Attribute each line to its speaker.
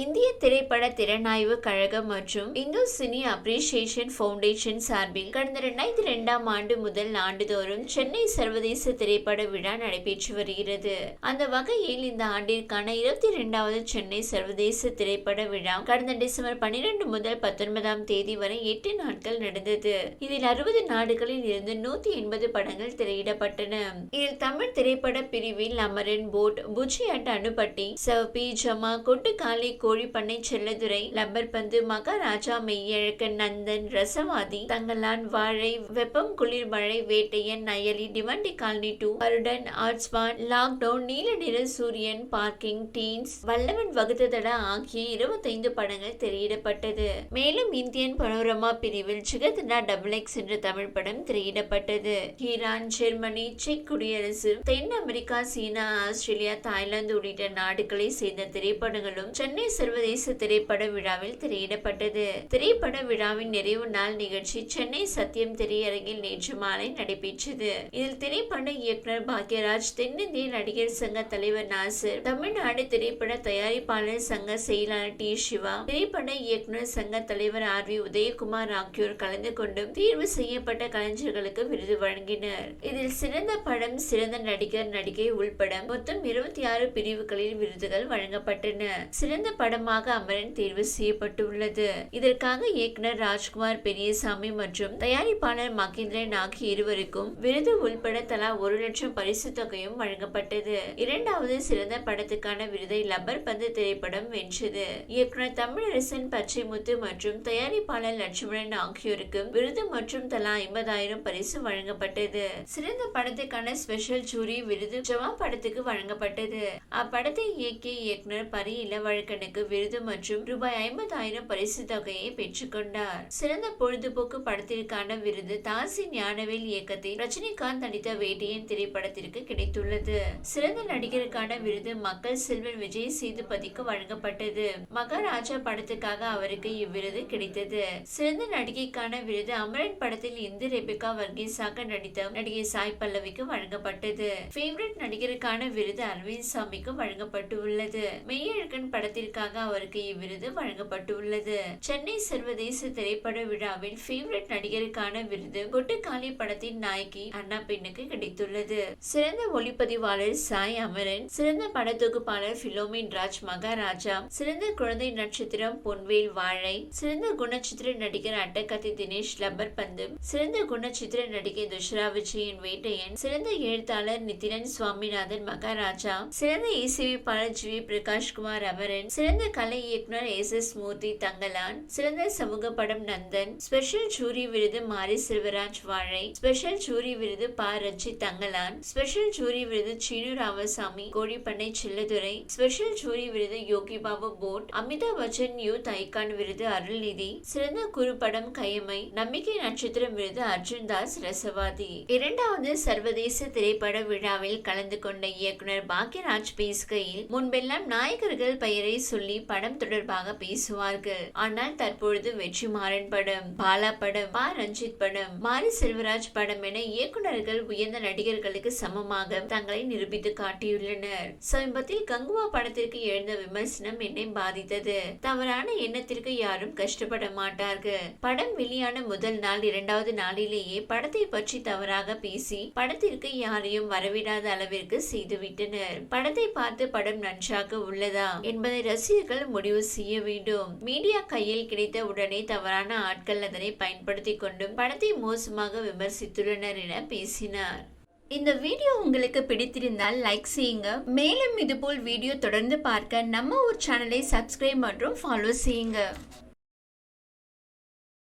Speaker 1: இந்திய திரைப்பட திறனாய்வு கழகம் மற்றும் இந்தோ சினி அப்ரிசியேஷன் ஃபவுண்டேஷன் சார்பில் கடந்த இரண்டாயிரத்தி ரெண்டாம் ஆண்டு முதல் ஆண்டுதோறும் சென்னை சர்வதேச திரைப்பட விழா நடைபெற்று வருகிறது. அந்த வகையில் இந்த ஆண்டிற்கான இருபத்தி இரண்டாவது சென்னை சர்வதேச திரைப்பட விழா கடந்த டிசம்பர் பன்னிரண்டு முதல் பத்தொன்பதாம் தேதி வரை எட்டு நாட்கள் நடந்தது. இதில் அறுபது நாடுகளில் இருந்து நூத்தி எண்பது படங்கள் திரையிடப்பட்டன. இதில் தமிழ் திரைப்பட பிரிவில் அமரன் போட் புச்சி அட் அனுப்பட்டி சவப்பி ஜமா கொட்டுக்காலி கோழிப்பண்ணை செல்லதுரை லப்பர்பந்து மகாராஜா மெய்யழக்க நந்தன் ரசவாதி தங்கலான் வாழை வெப்பம் குளிர் மழை வேட்டையன் நயலி டிவண்டி காலனி டூ அருடன் ஆர்ட்ஸ்வான் லாக்டவுன் நீல நிற சூரியன் பார்க்கிங் டீன்ஸ் வல்லவன் வகுத்ததடா ஆகிய இருபத்தைந்து படங்கள் திரையிடப்பட்டது. மேலும் இந்தியன் பனோரமா பிரிவில் ஜிகதனா டபுள் எக்ஸ் என்ற தமிழ் படம் திரையிடப்பட்டது. ஈரான் ஜெர்மனி செக் குடியரசு தென் அமெரிக்கா சீனா ஆஸ்திரேலியா தாய்லாந்து உள்ளிட்ட நாடுகளை சேர்ந்த திரைப்படங்களும் சென்னை சர்வதேச திரைப்பட விழாவில் திரையிடப்பட்டது. திரைப்பட விழாவின் நிறைவு நாள் நிகழ்ச்சி சென்னை சத்தியம் திரையரங்கில் நேற்று மாலை நடைபெற்றது. இதில் திரைப்பட இயக்குனர் பாக்யராஜ் தென்னிந்திய நடிகர் சங்க தலைவர் நாசர் தமிழ்நாடு திரைப்பட தயாரிப்பாளர் சங்க செயலாளர் டி. சிவா திரைப்பட இயக்குனர் சங்க தலைவர் ஆர். வி. உதயகுமார் ஆகியோர் கலந்து கொண்டும் தீர்வு செய்யப்பட்ட கலைஞர்களுக்கு விருது வழங்கினர். இதில் சிறந்த படம் சிறந்த நடிகர் நடிகை உள்பட மொத்தம் இருபத்தி ஆறு பிரிவுகளில் விருதுகள் வழங்கப்பட்டன. சிறந்த படமாக அமரன் தேர்வு செய்யப்பட்டுள்ளது. இதற்காக இயக்குனர் ராஜ்குமார் பெரியசாமி மற்றும் தயாரிப்பாளர் மகேந்திரன் ஆகிய இருவருக்கும் விருது உள்பட தலா ஒரு லட்சம் பரிசு தொகையும் வழங்கப்பட்டது. இரண்டாவது சிறந்த படத்துக்கான விருதை லப்பர் பந்து திரைப்படம் வென்றது. இயக்குனர் தமிழரசன் பச்சைமுத்து மற்றும் தயாரிப்பாளர் லட்சுமணன் ஆகியோருக்கு விருது மற்றும் தலா ஐம்பதாயிரம் பரிசு வழங்கப்பட்டது. சிறந்த படத்துக்கான ஸ்பெஷல் ஜூரி விருது ஜவா படத்துக்கு வழங்கப்பட்டது. அப்படத்தை இயக்கிய இயக்குனர் பரி இளவழக்கன் இளவழகனுக்கு விருது மற்றும் ரூபாய் ஐம்பதாயிரம் பரிசு தொகையை பெற்றுக்கொண்டார் சிறந்த பொழுதுபோக்கு படத்திற்கான விருது தாசி ஞானவேல் இயக்கத்தில் ரஜினிகாந்த் நடித்த வேட்டையன் திரைப்படத்திற்கு கிடைத்துள்ளது. சிறந்த நடிகருக்கான விருது மக்கள் செல்வன் விஜய் சேதுபதிக்கு வழங்கப்பட்டது. மகாராஜா படத்துக்காக அவருக்கு இவ்விருது கிடைத்தது. சிறந்த நடிகைக்கான விருது அமரன் படத்தில் இந்து ரெபிகா வர்கீஸாக நடித்த நடிகை சாய் பல்லவிக்கு வழங்கப்பட்டது. ஃபேவரட் நடிகருக்கான விருது அரவிந்த் சாமிக்கு வழங்கப்பட்டு உள்ளது மெய்யழகன் படத்திற்கு படத்திற்காக அவருக்கு இவ்விருது வழங்கப்பட்டுள்ளது. சென்னை சர்வதேச திரைப்பட விழாவில் ஃபேவரட் நடிகருக்கான விருது கொட்டுக்காளி படத்தின் நாயகி அண்ணா பெண்ணுக்கு கிடைத்துள்ளது. சிறந்த ஒளிப்பதிவாளர் சாய் அமரன் சிறந்த படத்தொகுப்பாளர் பிலோமின் ராஜ் மகாராஜா சிறந்த குழந்தை நட்சத்திரம் பொன்வேல் வாழை சிறந்த குணச்சித்திர நடிகர் அட்டகத்தி தினேஷ் லப்பர் பந்து சிறந்த குணச்சித்திர நடிகை துஷ்ரா விஜயன் வேட்டையன் சிறந்த எழுத்தாளர் நிதிலன் சுவாமிநாதன் மகாராஜா சிறந்த இசையமைப்பாளர் ஜி வி பிரகாஷ் குமார் அமரன் சிறந்த கலை இயக்குனர் எஸ் எஸ் மூர்த்தி தங்கலான். சிறந்த சமூக படம் நந்தன். ஸ்பெஷல் ஜூரி விருது மாரி செல்வராஜ் வாழை. ஸ்பெஷல் ஜூரி விருது ப. ரஞ்சித் தங்கலான். ஸ்பெஷல் ஜூரி விருது சீனு ராமசாமி கோழிப்பண்ணை செல்லதுரை. ஸ்பெஷல் ஜூரி விருது Yogi Babu boat. Amitabh Bachchan you icon விருது அருள்நிதி. சிறந்த குறுப்படம் கையமை. நம்பிக்கை நட்சத்திரம் விருது அர்ஜுன் தாஸ் ரசவாதி. இரண்டாவது சர்வதேச திரைப்பட விழாவில் கலந்து கொண்ட இயக்குனர் பாக்யராஜ் பேசுகையில் முன்பெல்லாம் நாயகர்கள் பெயரை சொல்லி படம் தொடர்பாக பேசுவார்கள். ஆனால் தற்பொழுது வெற்றிமாறன் படம் பாலா படம் மா ரஞ்சித் படம் மாரி செல்வராஜ் படம் என இயக்குனர்கள் உயர்ந்த நடிகர்களுக்கு சமமாக தங்களை நிரூபித்து காட்டியுள்ளனர். சமீபத்தில் கங்குவா படத்திற்கு எழுந்த விமர்சனம் என்னை பாதித்தது. தவறான எண்ணத்திற்கு யாரும் கஷ்டப்பட மாட்டார்கள். படம் வெளியான முதல் நாள் இரண்டாவது நாளிலேயே படத்தை பற்றி தவறாக பேசி படத்திற்கு யாரையும் வரவிடாத அளவிற்கு செய்துவிட்டனர். படத்தை பார்த்து படம் நன்றாக உள்ளதா என்பதை ரசிகர்கள் முடிவு செய்ய வேண்டும். மீடியா கையில் கிடைத்த உடனே தவறான ஆட்கள் அதனை பயன்படுத்திக் கொண்டும் படத்தை மோசமாக விமர்சித்துள்ளனர் என பேசினார். இந்த வீடியோ உங்களுக்கு பிடித்திருந்தால் லைக் செய்யுங்க. மேலும் இதுபோல் வீடியோ தொடர்ந்து பார்க்க நம்ம ஒரு சேனலை சப்ஸ்கிரைப் மற்றும் ஃபாலோ செய்யுங்க.